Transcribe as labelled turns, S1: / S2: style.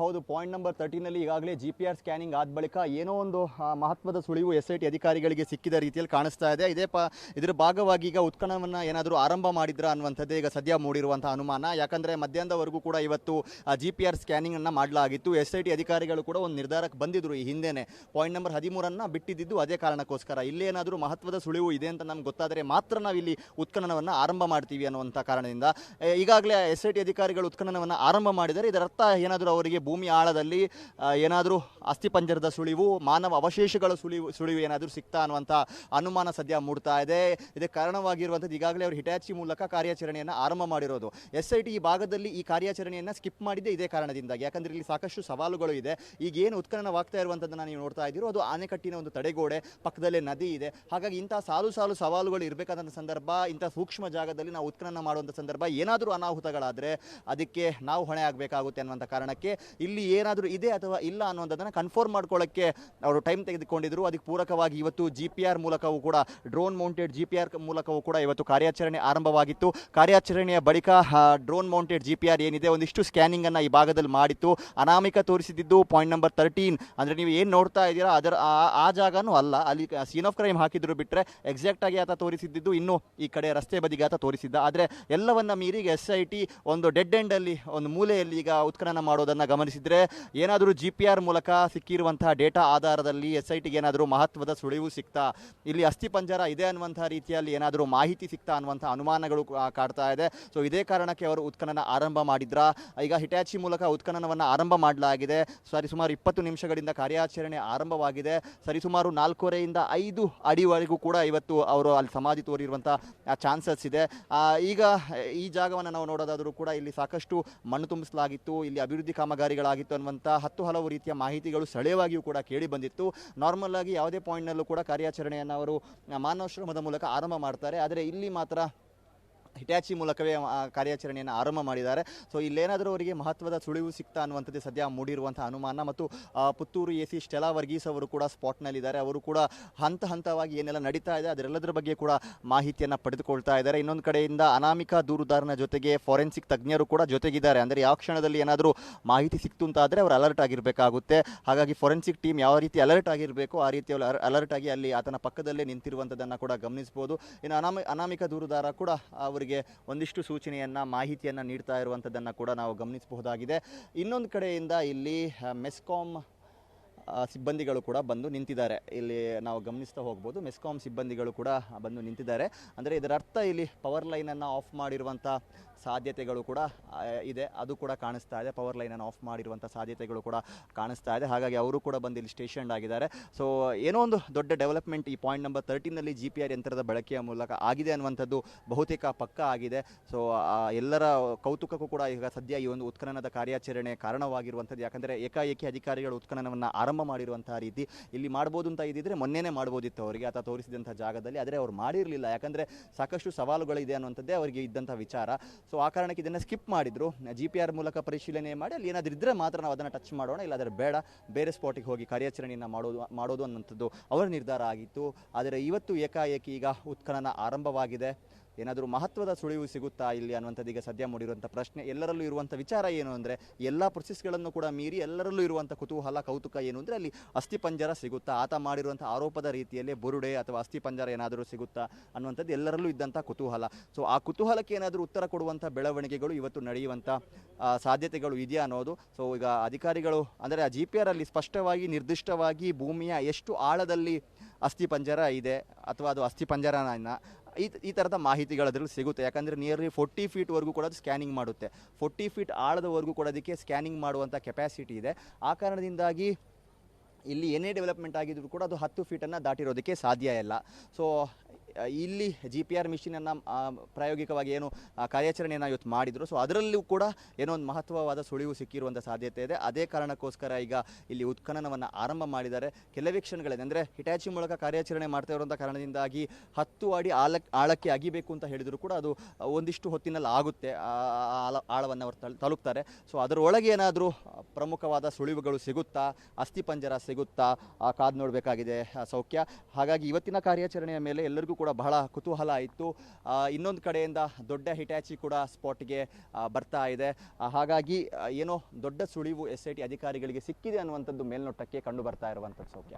S1: ಹೌದು point number ತರ್ಟೀನಲ್ಲಿ ಈಗಾಗಲೇ G P R scanning ಆದ ಬಳಿಕ ಏನೋ ಒಂದು ಮಹತ್ವದ ಸುಳಿವು ಎಸ್ ಐ ಟಿ ಅಧಿಕಾರಿಗಳಿಗೆ ಸಿಕ್ಕಿದ ರೀತಿಯಲ್ಲಿ ಕಾಣಿಸ್ತಾ ಇದೆ. ಇದೇ ಪ, ಇದರ ಭಾಗವಾಗಿ ಈಗ ಉತ್ಖನನವನ್ನು ಏನಾದರೂ ಆರಂಭ ಮಾಡಿದ್ರ ಅನ್ನುವಂಥದ್ದೇ ಈಗ ಸದ್ಯ ಮೂಡಿರುವಂಥ ಅನುಮಾನ. ಯಾಕಂದರೆ ಮಧ್ಯಾಹ್ನದವರೆಗೂ ಕೂಡ ಇವತ್ತು ಜಿ ಪಿ ಆರ್ ಸ್ಕ್ಯಾನಿಂಗನ್ನು ಮಾಡಲಾಗಿತ್ತು. ಎಸ್ ಐ ಟಿ ಅಧಿಕಾರಿಗಳು ಕೂಡ ಒಂದು ನಿರ್ಧಾರಕ್ಕೆ ಬಂದಿದ್ರು ಈ ಹಿಂದೆನೇ. ಪಾಯಿಂಟ್ ನಂಬರ್ ಹದಿಮೂರನ್ನು ಬಿಟ್ಟಿದ್ದು ಅದೇ ಕಾರಣಕ್ಕೋಸ್ಕರ. ಇಲ್ಲೇನಾದರೂ ಮಹತ್ವದ ಸುಳಿವು ಇದೆ ಅಂತ ನಮ್ಗೆ ಗೊತ್ತಾದರೆ ಮಾತ್ರ ನಾವು ಇಲ್ಲಿ ಉತ್ಖನನವನ್ನು ಆರಂಭ ಮಾಡ್ತೀವಿ ಅನ್ನುವಂಥ ಕಾರಣದಿಂದ. ಈಗಾಗಲೇ ಎಸ್ ಐ ಟಿ ಅಧಿಕಾರಿಗಳು ಉತ್ಖನನವನ್ನು ಆರಂಭ ಮಾಡಿದರೆ ಇದರರ್ಥ ಏನಾದರೂ ಅವರಿಗೆ ಭೂಮಿ ಆಳದಲ್ಲಿ ಏನಾದರೂ ಅಸ್ಥಿಪಂಜರದ ಸುಳಿವು, ಮಾನವ ಅವಶೇಷಗಳ ಸುಳಿವು ಸುಳಿವು ಏನಾದರೂ ಸಿಗ್ತಾ ಅನ್ನುವಂಥ ಅನುಮಾನ ಸದ್ಯ ಮೂಡ್ತಾ ಇದೆ. ಇದಕ್ಕೆ ಕಾರಣವಾಗಿರುವಂಥದ್ದು ಈಗಾಗಲೇ ಅವರು ಹಿಟಾಚಿ ಮೂಲಕ ಕಾರ್ಯಾಚರಣೆಯನ್ನು ಆರಂಭ ಮಾಡಿರೋದು. ಎಸ್ ಐ ಟಿ ಈ ಭಾಗದಲ್ಲಿ ಈ ಕಾರ್ಯಾಚರಣೆಯನ್ನು ಸ್ಕಿಪ್ ಮಾಡಿದ್ದೇ ಇದೇ ಕಾರಣದಿಂದಾಗಿ. ಯಾಕಂದರೆ ಇಲ್ಲಿ ಸಾಕಷ್ಟು ಸವಾಲುಗಳು ಇದೆ. ಈಗ ಏನು ಉತ್ಖನನವಾಗ್ತಾ ಇರುವಂಥದ್ದನ್ನು ನೀವು ನೋಡ್ತಾ ಇದ್ದೀರೋ ಅದು ಆನೆಕಟ್ಟಿನ ಒಂದು ತಡೆಗೋಡೆ, ಪಕ್ಕದಲ್ಲೇ ನದಿ ಇದೆ. ಹಾಗಾಗಿ ಇಂಥ ಸಾಲು ಸಾಲು ಸವಾಲುಗಳು ಇರಬೇಕಾದಂಥ ಸಂದರ್ಭ, ಇಂಥ ಸೂಕ್ಷ್ಮ ಜಾಗದಲ್ಲಿ ನಾವು ಉತ್ಖನನ ಮಾಡುವಂಥ ಸಂದರ್ಭ ಏನಾದರೂ ಅನಾಹುತಗಳಾದರೆ ಅದಕ್ಕೆ ನಾವು ಹೊಣೆ ಆಗಬೇಕಾಗುತ್ತೆ ಅನ್ನುವಂಥ ಕಾರಣಕ್ಕೆ ಇಲ್ಲಿ ಏನಾದರೂ ಇದೆ ಅಥವಾ ಇಲ್ಲ ಅನ್ನೋದನ್ನ ಕನ್ಫರ್ಮ್ ಮಾಡ್ಕೊಳ್ಳೋಕ್ಕೆ ಅವರು ಟೈಮ್ ತೆಗೆದುಕೊಂಡಿದ್ರು. ಅದಕ್ಕೆ ಪೂರಕವಾಗಿ ಇವತ್ತು ಜಿ ಪಿ ಆರ್ ಮೂಲಕವೂ ಕೂಡ drone mounted G P R ಮೂಲಕವೂ ಕೂಡ ಇವತ್ತು ಕಾರ್ಯಾಚರಣೆ ಆರಂಭವಾಗಿತ್ತು. ಕಾರ್ಯಾಚರಣೆಯ ಬಳಿಕ ಡ್ರೋನ್ ಮೌಂಟೆಡ್ ಜಿ ಏನಿದೆ ಒಂದಿಷ್ಟು ಸ್ಕ್ಯಾನಿಂಗ್ ಅನ್ನು ಈ ಭಾಗದಲ್ಲಿ ಮಾಡಿತ್ತು. ಅನಾಮಿಕ ತೋರಿಸಿದ್ದು ಪಾಯಿಂಟ್ ನಂಬರ್ ತರ್ಟೀನ್ ಅಂದರೆ ನೀವು ಏನು ನೋಡ್ತಾ ಇದ್ದೀರಾ, ಅದರ, ಆ- ಜಾಗನೂ ಅಲ್ಲ. ಅಲ್ಲಿ ಸೀನ್ ಆಫ್ ಕ್ರೈಮ್ ಹಾಕಿದ್ರು ಬಿಟ್ಟರೆ ಎಕ್ಸಾಕ್ಟಾಗಿ ಆತ ತೋರಿಸಿದ್ದು ಇನ್ನೂ ಈ ಕಡೆ ರಸ್ತೆ ಬದಿಗೆ ಆತ ತೋರಿಸಿದ್ದ. ಆದರೆ ಎಲ್ಲವನ್ನ ಮೀರಿ ಎಸ್ ಐ ಟಿ ಒಂದು ಡೆಡ್ ಎಂಡಲ್ಲಿ ಒಂದು ಮೂಲೆಯಲ್ಲಿ ಈಗ ಉತ್ಖನನ ಮಾಡೋದನ್ನು ಗಮನಿಸಿದರೆ ಏನಾದರೂ ಜಿ ಪಿ ಆರ್ ಮೂಲಕ ಸಿಕ್ಕಿರುವಂತಹ ಡೇಟಾ ಆಧಾರದಲ್ಲಿ ಎಸ್ ಐ ಟಿಗೆ ಏನಾದರೂ ಮಹತ್ವದ ಸುಳಿವು ಸಿಗ್ತಾ ಇಲ್ಲಿ ಅಸ್ಥಿಪಂಜರ ಇದೆ ಅನ್ನುವಂಥ ರೀತಿಯಲ್ಲಿ ಏನಾದರೂ ಮಾಹಿತಿ ಸಿಗ್ತಾ ಅನ್ನುವಂಥ ಅನುಮಾನಗಳು ಕಾಡ್ತಾ ಇದೆ. ಸೊ ಇದೇ ಕಾರಣಕ್ಕೆ ಅವರು ಉತ್ಖನನ ಆರಂಭ ಮಾಡಿದ್ರ. ಈಗ ಹಿಟ್ಯಾಚಿ ಮೂಲಕ ಉತ್ಖನನವನ್ನು ಆರಂಭ ಮಾಡಲಾಗಿದೆ. ಸರಿ, ಸುಮಾರು ಇಪ್ಪತ್ತು ನಿಮಿಷಗಳಿಂದ ಕಾರ್ಯಾಚರಣೆ ಆರಂಭವಾಗಿದೆ. ಸರಿಸುಮಾರು ನಾಲ್ಕೂವರೆಯಿಂದ ಐದು ಅಡಿವರೆಗೂ ಕೂಡ ಇವತ್ತು ಅವರು ಅಲ್ಲಿ ಸಮಾಧಿ ತೋರಿರುವಂಥ ಚಾನ್ಸಸ್ ಇದೆ. ಈಗ ಈ ಜಾಗವನ್ನು ನಾವು ನೋಡೋದಾದರೂ ಕೂಡ ಇಲ್ಲಿ ಸಾಕಷ್ಟು ಮಣ್ಣು ತುಂಬಿಸಲಾಗಿತ್ತು. ಇಲ್ಲಿ ಅಭಿವೃದ್ಧಿ ಕಾಮಗಾರಿಗಳಾಗಿತ್ತು ಅನ್ನುವಂಥ ಹತ್ತು ಹಲವು ರೀತಿಯ ಮಾಹಿತಿಗಳು ಸ್ಥಳೀಯವಾಗಿಯೂ ಕೂಡ ಕೇಳಿ ಬಂದಿತ್ತು. ನಾರ್ಮಲ್ ಆಗಿ ಯಾವುದೇ ಪಾಯಿಂಟ್ನಲ್ಲೂ ಕೂಡ ಕಾರ್ಯಾಚರಣೆಯನ್ನು ಅವರು ಮಾನವಶ್ರಮದ ಮೂಲಕ ಆರಂಭ ಮಾಡ್ತಾರೆ. ಆದರೆ ಇಲ್ಲಿ ಮಾತ್ರ ಹಿಟಾಚಿ ಮೂಲಕವೇ ಕಾರ್ಯಾಚರಣೆಯನ್ನು ಆರಂಭ ಮಾಡಿದ್ದಾರೆ. ಸೊ ಇಲ್ಲೇನಾದರೂ ಅವರಿಗೆ ಮಹತ್ವದ ಸುಳಿವು ಸಿಗ್ತಾ ಅನ್ನುವಂಥದ್ದು ಸದ್ಯ ಮೂಡಿರುವಂಥ ಅನುಮಾನ. ಮತ್ತು ಪುತ್ತೂರು ಎ ಸಿ ಸ್ಟೆಲಾ ವರ್ಗೀಸ್ ಅವರು ಕೂಡ ಸ್ಪಾಟ್ನಲ್ಲಿದ್ದಾರೆ. ಅವರು ಕೂಡ ಹಂತ ಹಂತವಾಗಿ ಏನೆಲ್ಲ ನಡೀತಾ ಇದೆ ಅದರೆಲ್ಲದರ ಬಗ್ಗೆ ಕೂಡ ಮಾಹಿತಿಯನ್ನು ಪಡೆದುಕೊಳ್ತಾ ಇದ್ದಾರೆ. ಇನ್ನೊಂದು ಕಡೆಯಿಂದ ಅನಾಮಿಕ ದೂರುದಾರನ ಜೊತೆಗೆ ಫಾರೆನ್ಸಿಕ್ ತಜ್ಞರು ಕೂಡ ಜೊತೆಗಿದ್ದಾರೆ. ಅಂದರೆ, ಯಾವ ಕ್ಷಣದಲ್ಲಿ ಏನಾದರೂ ಮಾಹಿತಿ ಸಿಕ್ತು ಅಂತ ಆದರೆ ಅವರು ಅಲರ್ಟ್ ಆಗಿರಬೇಕಾಗುತ್ತೆ. ಹಾಗಾಗಿ ಫಾರೆನ್ಸಿಕ್ ಟೀಮ್ ಯಾವ ರೀತಿ ಅಲರ್ಟ್ ಆಗಿರಬೇಕು ಆ ರೀತಿ ಅಲರ್ಟ್ ಆಗಿ ಅಲ್ಲಿ ಆತನ ಪಕ್ಕದಲ್ಲೇ ನಿಂತಿರುವಂಥದ್ದನ್ನು ಕೂಡ ಗಮನಿಸಬಹುದು ಇನ್ನು ಅನಾಮಿ, ಅನಾಮಿಕ ದೂರುದಾರ ಕೂಡ ಅವರಿಗೆ ಒಂದಿಷ್ಟು ಸೂಚನೆಯನ್ನು ಮಾಹಿತಿಯನ್ನು ನೀಡ್ತಾ ಇರುವಂಥದ್ದನ್ನು ಕೂಡ ನಾವು ಗಮನಿಸಬಹುದಾಗಿದೆ. ಇನ್ನೊಂದು ಕಡೆಯಿಂದ ಇಲ್ಲಿ ಮೆಸ್ಕಾಂ ಸಿಬ್ಬಂದಿಗಳು ಕೂಡ ಬಂದು ನಿಂತಿದ್ದಾರೆ. ಇಲ್ಲಿ ನಾವು ಗಮನಿಸ್ತಾ ಹೋಗ್ಬೋದು, ಮೆಸ್ಕಾಂ ಸಿಬ್ಬಂದಿಗಳು ಕೂಡ ಬಂದು ನಿಂತಿದ್ದಾರೆ. ಅಂದರೆ ಇದರ ಅರ್ಥ ಇಲ್ಲಿ ಪವರ್ ಲೈನನ್ನು ಆಫ್ ಮಾಡಿರುವಂಥ ಸಾಧ್ಯತೆಗಳು ಕೂಡ ಇದೆ. ಅದು ಕೂಡ ಕಾಣಿಸ್ತಾ ಇದೆ. ಪವರ್ ಲೈನನ್ನು ಆಫ್ ಮಾಡಿರುವಂಥ ಸಾಧ್ಯತೆಗಳು ಕೂಡ ಕಾಣಿಸ್ತಾ ಇದೆ. ಹಾಗಾಗಿ ಅವರು ಕೂಡ ಬಂದು ಇಲ್ಲಿ ಸ್ಟೇಷನ್ ಆಗಿದ್ದಾರೆ. ಸೊ ಏನೋ ಒಂದು ದೊಡ್ಡ ಡೆವಲಪ್ಮೆಂಟ್ ಈ ಪಾಯಿಂಟ್ ನಂಬರ್ ತರ್ಟೀನಲ್ಲಿ ಜಿ ಪಿ ಆರ್ ಯಂತ್ರದ ಬಳಕೆಯ ಮೂಲಕ ಆಗಿದೆ ಅನ್ನುವಂಥದ್ದು ಬಹುತೇಕ ಪಕ್ಕ ಆಗಿದೆ. ಸೊ ಎಲ್ಲರ ಕೌತುಕಕ್ಕೂ ಕೂಡ ಈಗ ಸದ್ಯ ಈ ಒಂದು ಉತ್ಖನನದ ಕಾರ್ಯಾಚರಣೆ ಕಾರಣವಾಗಿರುವಂಥದ್ದು. ಯಾಕಂದರೆ ಏಕಾಏಕಿ ಅಧಿಕಾರಿಗಳು ಉತ್ಖನನವನ್ನು ಆರಂಭ ಮಾಡಿರುವಂತಹ ರೀತಿ ಇಲ್ಲಿ ಮಾಡ್ಬೋದು ಅಂತ ಇದ್ದಿದ್ರೆ ಮೊನ್ನೆನೇ ಮಾಡ್ಬೋದಿತ್ತು ಅವರಿಗೆ, ಅಥವಾ ತೋರಿಸಿದಂಥ ಜಾಗದಲ್ಲಿ. ಆದರೆ ಅವ್ರು ಮಾಡಿರಲಿಲ್ಲ. ಯಾಕಂದರೆ ಸಾಕಷ್ಟು ಸವಾಲುಗಳಿದೆ ಅನ್ನುವಂಥದ್ದೇ ಅವರಿಗೆ ಇದ್ದಂಥ ವಿಚಾರ. ಸೊ ಆ ಕಾರಣಕ್ಕೆ ಇದನ್ನು ಸ್ಕಿಪ್ ಮಾಡಿದ್ರು. ಜಿ ಪಿ ಆರ್ ಮೂಲಕ ಪರಿಶೀಲನೆ ಮಾಡಿ, ಅಲ್ಲಿ ಏನಾದರೂ ಇದ್ದರೆ ಮಾತ್ರ ನಾವು ಅದನ್ನು ಟಚ್ ಮಾಡೋಣ. ಇಲ್ಲಾದರೆ ಬೇಡ, ಬೇರೆ ಸ್ಪಾಟಿಗೆ ಹೋಗಿ ಕಾರ್ಯಾಚರಣೆಯನ್ನು ಮಾಡೋದು ಮಾಡೋದು ಅನ್ನುವಂಥದ್ದು ಅವರ ನಿರ್ಧಾರ ಆಗಿತ್ತು. ಆದರೆ ಇವತ್ತು ಏಕಾಏಕಿ ಈಗ ಉತ್ಖನನ ಆರಂಭವಾಗಿದೆ. ಏನಾದರೂ ಮಹತ್ವದ ಸುಳಿವು ಸಿಗುತ್ತಾ ಇಲ್ಲಿ ಅನ್ನುವಂಥದ್ದು ಈಗ ಸದ್ಯ ಮೂಡಿರುವಂಥ ಪ್ರಶ್ನೆ. ಎಲ್ಲರಲ್ಲೂ ಇರುವಂಥ ವಿಚಾರ ಏನು ಅಂದರೆ, ಎಲ್ಲ ಪ್ರೊಸೆಸ್ಗಳನ್ನು ಕೂಡ ಮೀರಿ ಎಲ್ಲರಲ್ಲೂ ಇರುವಂಥ ಕುತೂಹಲ, ಕೌತುಕ ಏನು ಅಂದರೆ ಅಲ್ಲಿ ಅಸ್ಥಿಪಂಜರ ಸಿಗುತ್ತಾ? ಆತ ಮಾಡಿರುವಂಥ ಆರೋಪದ ರೀತಿಯಲ್ಲಿ ಬುರುಡೆ ಅಥವಾ ಅಸ್ಥಿಪಂಜರ ಏನಾದರೂ ಸಿಗುತ್ತಾ? ಅನ್ನುವಂಥದ್ದು ಎಲ್ಲರಲ್ಲೂ ಇದ್ದಂಥ ಕುತೂಹಲ. ಸೊ ಆ ಕುತೂಹಲಕ್ಕೆ ಏನಾದರೂ ಉತ್ತರ ಕೊಡುವಂಥ ಬೆಳವಣಿಗೆಗಳು ಇವತ್ತು ನಡೆಯುವಂಥ ಸಾಧ್ಯತೆಗಳು ಇದೆಯಾ ಅನ್ನೋದು? ಸೊ ಈಗ ಅಧಿಕಾರಿಗಳು, ಅಂದರೆ ಆ ಜಿ ಪಿ ಆರ್ ಅಲ್ಲಿ ಸ್ಪಷ್ಟವಾಗಿ, ನಿರ್ದಿಷ್ಟವಾಗಿ ಭೂಮಿಯ ಎಷ್ಟು ಆಳದಲ್ಲಿ ಅಸ್ಥಿಪಂಜರ ಇದೆ, ಅಥವಾ ಅದು ಅಸ್ಥಿಪಂಜರನ ಈ ಈ ಥರದ ಮಾಹಿತಿಗಳು ಅದರಲ್ಲಿ ಸಿಗುತ್ತೆ. ಯಾಕಂದರೆ ನಿಯರ್ಲಿ ಫೋರ್ಟಿ ಫೀಟ್ವರೆಗೂ ಕೂಡ ಅದು ಸ್ಕ್ಯಾನಿಂಗ್ ಮಾಡುತ್ತೆ. ಫೋರ್ಟಿ ಫೀಟ್ ಆಳದವರೆಗೂ ಕೂಡ ಅದಕ್ಕೆ ಸ್ಕ್ಯಾನಿಂಗ್ ಮಾಡುವಂಥ ಕೆಪಾಸಿಟಿ ಇದೆ. ಆ ಕಾರಣದಿಂದಾಗಿ ಇಲ್ಲಿ ಏನೇ ಡೆವಲಪ್ಮೆಂಟ್ ಆಗಿದ್ರು ಕೂಡ ಅದು ಹತ್ತು ಫೀಟನ್ನು ದಾಟಿರೋದಕ್ಕೆ ಸಾಧ್ಯ ಇಲ್ಲ. ಸೊ ಇಲ್ಲಿ ಜಿ ಪಿ ಆರ್ ಮಿಷಿನನ್ನು ಪ್ರಾಯೋಗಿಕವಾಗಿ ಏನು ಕಾರ್ಯಾಚರಣೆಯನ್ನು ಇವತ್ತು ಮಾಡಿದರು. ಸೊ ಅದರಲ್ಲೂ ಕೂಡ ಏನೋ ಒಂದು ಮಹತ್ವವಾದ ಸುಳಿವು ಸಿಕ್ಕಿರುವಂಥ ಸಾಧ್ಯತೆ ಇದೆ. ಅದೇ ಕಾರಣಕ್ಕೋಸ್ಕರ ಈಗ ಇಲ್ಲಿ ಉತ್ಖನನವನ್ನು ಆರಂಭ ಮಾಡಿದ್ದಾರೆ. ಕೆಲವೇ ಕ್ಷಣಗಳಿದೆ ಅಂದರೆ ಹಿಟಾಚಿ ಮೂಲಕ ಕಾರ್ಯಾಚರಣೆ ಮಾಡ್ತಾ ಇರುವಂಥ ಕಾರಣದಿಂದಾಗಿ ಹತ್ತು ಅಡಿ ಆಳ, ಆಳಕ್ಕೆ ಅಗಿಬೇಕು ಅಂತ ಹೇಳಿದರೂ ಕೂಡ ಅದು ಒಂದಿಷ್ಟು ಹೊತ್ತಿನಲ್ಲಿ ಆಗುತ್ತೆ. ಆಳ ಆಳವನ್ನು ಅವರು ತಲು ತಲುಪ್ತಾರೆ. ಸೊ ಅದರೊಳಗೆ ಏನಾದರೂ ಪ್ರಮುಖವಾದ ಸುಳಿವುಗಳು ಸಿಗುತ್ತಾ? ಅಸ್ಥಿಪಂಜರ ಸಿಗುತ್ತಾ? ಕಾದು ನೋಡಬೇಕಾಗಿದೆ ಸೌಖ್ಯ. ಹಾಗಾಗಿ ಇವತ್ತಿನ ಕಾರ್ಯಾಚರಣೆಯ ಮೇಲೆ ಎಲ್ಲರಿಗೂ ಕೂಡ ಬಹಳ ಕುತೂಹಲ ಇತ್ತು. ಇನ್ನೊಂದು ಕಡೆಯಿಂದ ದೊಡ್ಡ ಹಿಟ್ಯಾಚಿ ಕೂಡ ಸ್ಪಾಟ್ಗೆ ಬರ್ತಾ ಇದೆ. ಹಾಗಾಗಿ ಏನೋ ದೊಡ್ಡ ಸುಳಿವು ಎಸ್ ಐ ಟಿ ಅಧಿಕಾರಿಗಳಿಗೆ ಸಿಕ್ಕಿದೆ ಅನ್ನುವಂಥದ್ದು ಮೇಲ್ನೋಟಕ್ಕೆ ಕಂಡು ಬರ್ತಾ ಇರುವಂಥದ್ದು ಸೌಖ್ಯ.